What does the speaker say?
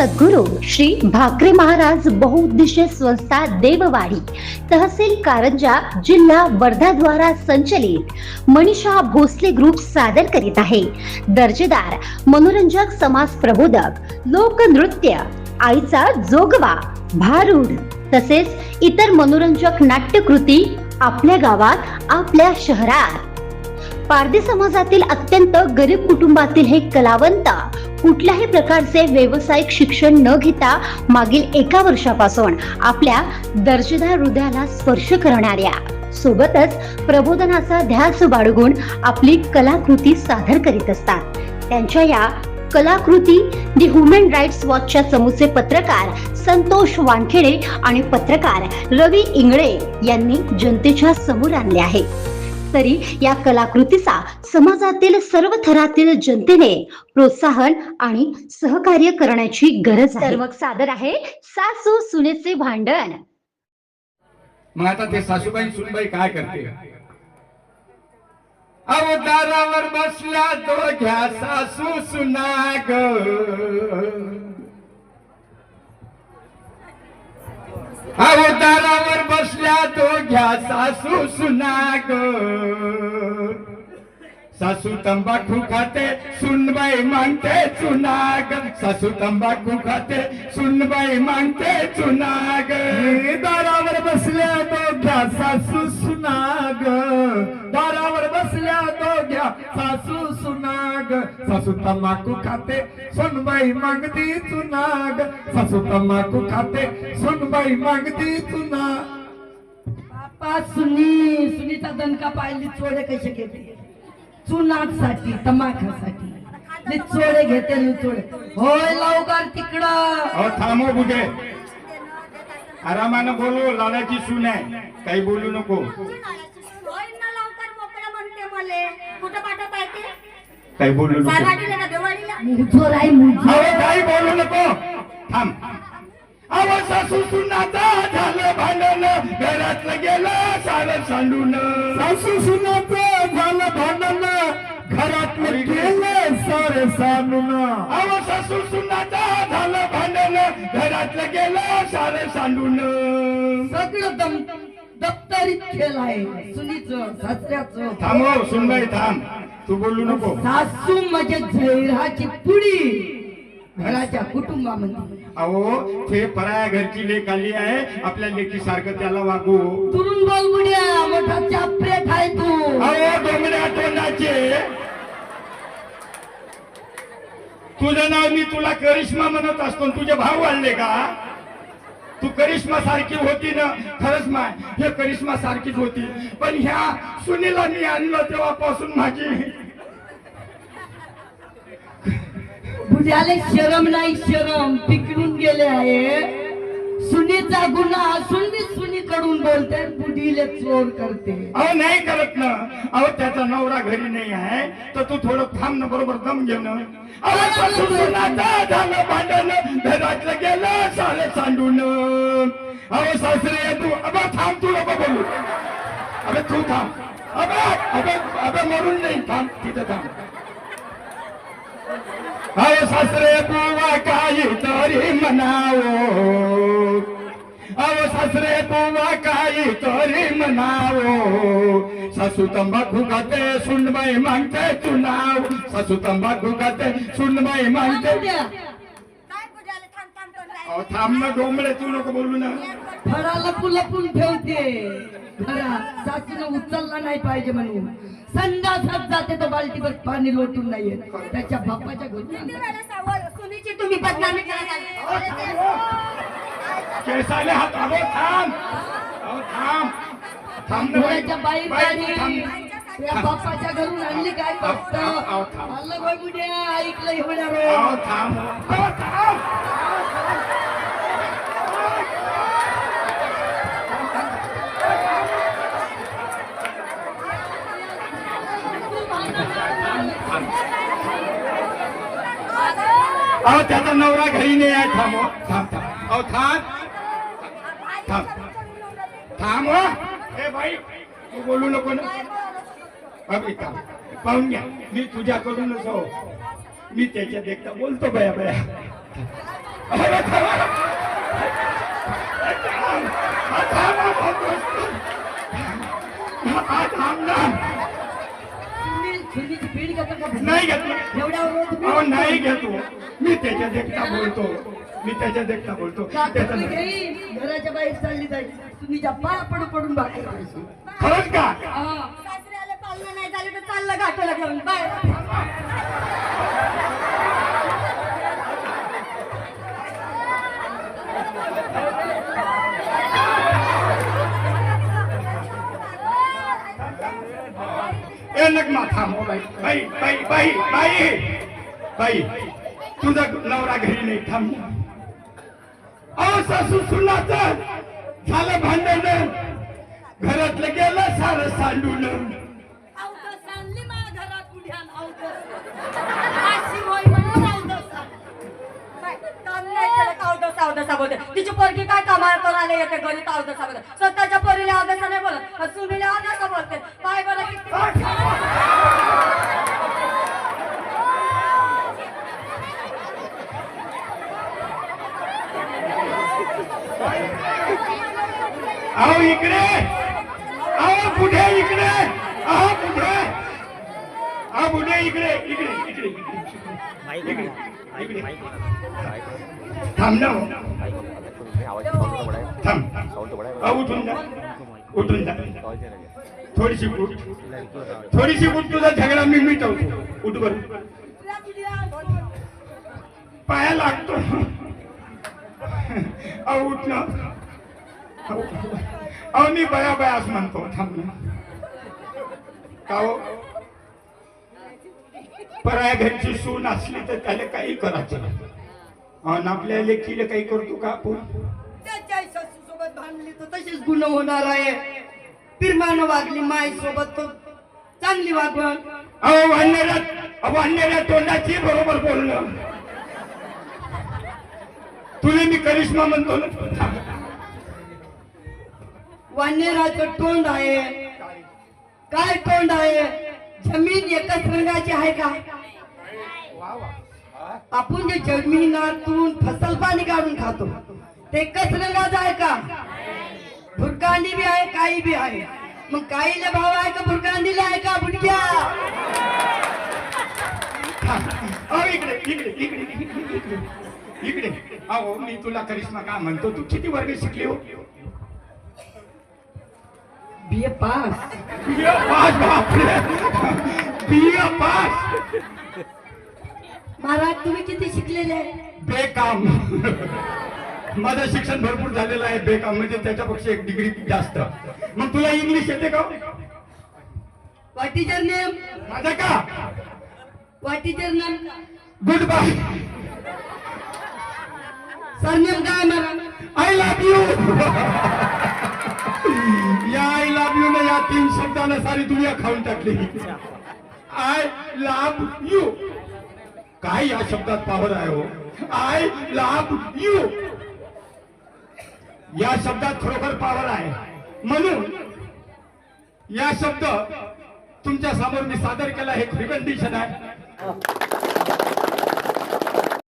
सद्गुरू श्री भाकरे महाराज बहुउद्देशीय संस्था देववाडी तहसील कारंजा जिल्हा वर्धा द्वारा संचलित मनीषा भोसले ग्रुप सादर करीत आहे. दर्जेदार मनोरंजक समाज प्रबोधक लोकनृत्य आईचा जोगवा भारूड तसेच इतर मनोरंजक नाट्यकृती आपल्या गावात आपल्या शहरात. पारधी समाजातील अत्यंत गरीब कुटुंबातील हे कलावंत कुठल्याही प्रकारचे व्यावसायिक शिक्षण न घेता मागील एका वर्षापासून आपल्या दर्जेदार हृदयाला स्पर्श करणाऱ्या सोबतच प्रबोधनाचा ध्यास बाळगून आपली कलाकृती सादर करीत असतात. त्यांच्या या कलाकृती दि ह्युमन राईट्स वॉचच्या चमूचे पत्रकार संतोष वानखेडे आणि पत्रकार रवी इंगळे यांनी जनतेच्या समोर आणले आहे. तरी या कलाकृतीचा समाजातील सर्व थरातील जनतेने प्रोत्साहन आणि सहकार्य करण्याची गरज आहे. तर मग सादर आहे सासू सुनेचे भांडण. मग आता ते सासूबाई सुनबाई काय करते अवतारावर बसल्या तो घ्या सासू सुनाग अवतारावर घ्या सासू सुनाग. सासू तंबाखू खाते सुनबाई मागते चुनाग सासू तंबाखू खाते सुनबाई मागते चुनाग दारावर बसल्या तो घ्या सासू सुनाग. दारावर बसल्या दोघ्या सासू सुनाग. सासू तंबाखू खाते सुनबाई मागती चुनाग सासू तंबाखू खाते सुनबाई मागती चुनाग बापा सुनी सुनीचा दणका पाहिली चोडे कसे घेते? चुनासाठी तमाखासाठी चोडे घेते न चोडे होय लवकर तिकडं. थांबव बुधे आरामानं बोलू लाडाची सून आहे. काही बोलू नको. काही बोलू नको. काही बोलू नको. थांब. अहो सासू सुनाचा झालं भांडण. घरातलं गेलं सारं सांडून. सासू सुनाचं झालं भांडण. घरातलं गेलं सारं सांडून. अहो सासू सुनाचा झालं भांडण. घरातलं गेलं सारं सांडून. सगळं दम दप्तरीत खेळ आहे. सुनीचं सासऱ्याचं. थांबव सुनबाई थांब. तू बोलू नको. सासू म्हणजे झैराची पुडी घराच्या कुटुंबामध्ये. अहो ते पराया घरची लेख आली आहे. आपल्या लेखी सारखं त्याला वागू. तुरुण बोल बुड्या मोठा चापरेट आहे तू. अहो डोंगऱ्या तोंडाचे. तुझं नाव मी तुला करिश्मा म्हणत असतो. आणि तुझे भाव वाढले का? तू करिश्मा सारखी होती ना? खरंच माय हे करिश्मा सारखीच होती. पण ह्या सुनीला मी आणलं तेव्हापासून माझी. बुड्याले शरम नाही शरम. पिकळून गेले आहे. सुनीचा गुन्हा असून मी सुनीकडून बोलते बुडीले चोर करते. अहो नाही करत ना. अहो त्याचा नवरा घरी नाही आहे. तर तू थोडं थांब ना बरोबर दम घे ना. अहो सासू सुनाचं झालं भांडण. घरातलं गेलं सारे सांडून. अहो सासरे तू अबे थांब तू नको बोलू. अबे तू थांब. अबे अबे अबे मरून नाही. थांब तिथं थांब. अब ससरे बुआ काई तोरी मनाओ। अब ससरे बुआ काई तोरी मनाओ। ससु तम्बाकू गते सुनबई मांगते चुनाव ससु तम्बाकू गते सुनबई मांगते। ओ थाम में घूमले तू लोग बोलू ना. फळा लपून लपून ठेवते. घरात सासून उचलला नाही पाहिजे म्हणून. संडासात जाते तर बाल्टीवर पाणी लोटून नाहीये त्याच्या बापाच्या सावळ सुनीची तुम्ही बदनामी करत आले. केसाले हात अहो थांब. अहो थांब. थांब ना बाई. बापाच्या घरून आणली काय फक्त. आलं बाई बुड्या ऐकलं एवढ्या वेळ थांब. अहो त्याचा नवरा घरी नाही आहे. थांब हो. थांब थांब. अहो थांब. थांब. थांब हो. ए बाई तू बोलू नको ना. अभि थांब. पाहून घ्या. मी तुझ्याकडूनच हो मी त्याच्यात एकटा बोलतो बया बया. हा, हा. हा, घेतो नाही अहो नाही घेतो. मी त्याच्या देखता बोलतो. मी त्याच्या देखता बोलतो. घराच्या बाहेर चालली जायची सुनीच्या पाया पडून पडून खायची. खरंच का? हा. पाहुणे नाही झाले तर चाललं घाटाला घेऊन. नगमा थांब. हो बाई बाई बाई बाई बाई. बाई. तुझा नवरा घरी नाही थांब. अहो सासू सुनाचं झालं भांडण. घरातलं गेलं सारं सांडून. तिची पोरगी काय कामाला करून आले येते तर अवदसा बोलते स्वतःच्या पोरीला अवदसा नाही बोलत सुनीला अवदसा बोलते. काय बरं अहो इकडे. अहो कुठे इकडे. अहो कुठे अहो कुठे इकडे इकडे इकडे इकडे थांब ना. थांब. उठून जा. उठून जा. थोडीशी उठ. थोडीशी उठ तुझा झगडा मी मिटवतो. उठ पाया लागतो. अहो उठ ना अहो मी बया बयास म्हणतो थांब का हो? पराया घरची सून असली तर त्याला काही करायचं नाही. आणि आपल्या लेखीला काही करतो का आपण? सासू सोबत भांडली तर तशीच गुन्हा होणार आहे. पिरमानं वागली माई सोबत तो चांगली वागवण. अहो वाढणाऱ्या वाढणाऱ्या तोंडाची बरोबर बोलणं. तुला मी करिश्मा म्हणतो. वानेराचं तोंड आहे. काय तोंड आहे? जमीन एकच रंगाची आहे का? आपण जे जमिनातून फसल पाणी काढून खातो ते एकच रंगाचं आहे का? भुरकांडी बी आहे काही बी आहे. मग काहीला भाव आहे का भुरकांडीला आहे का बुटक्या इकडे इकडे इकडे इकडे इकडे इकडे. अहो मी तुला करिश्मा का म्हणतो? तू किती वर्ग शिकली हो? B A pass. बिया पास बापरे! बिया पास! महाराज तुम्ही किती शिकलेले? बेकाम. माझं शिक्षण भरपूर झालेलं आहे बेकाम. म्हणजे त्याच्यापेक्षा एक डिग्री जास्त. मग तुला इंग्लिश येते का व्हॉट इज युअर नेम माझं का? What is your name good bye surname काय मला आय लव्ह यू या आय लव्ह यू ने या तीन शब्दानं सारी दुनिया खाऊन टाकली आय लव्ह यू काय या शब्दात पावर आहे हो आय लव्ह यू या शब्दात खरोखर पावर आहे म्हणून या शब्द तुमच्यासमोर मी सादर केला हे प्रिकंडिशन आहे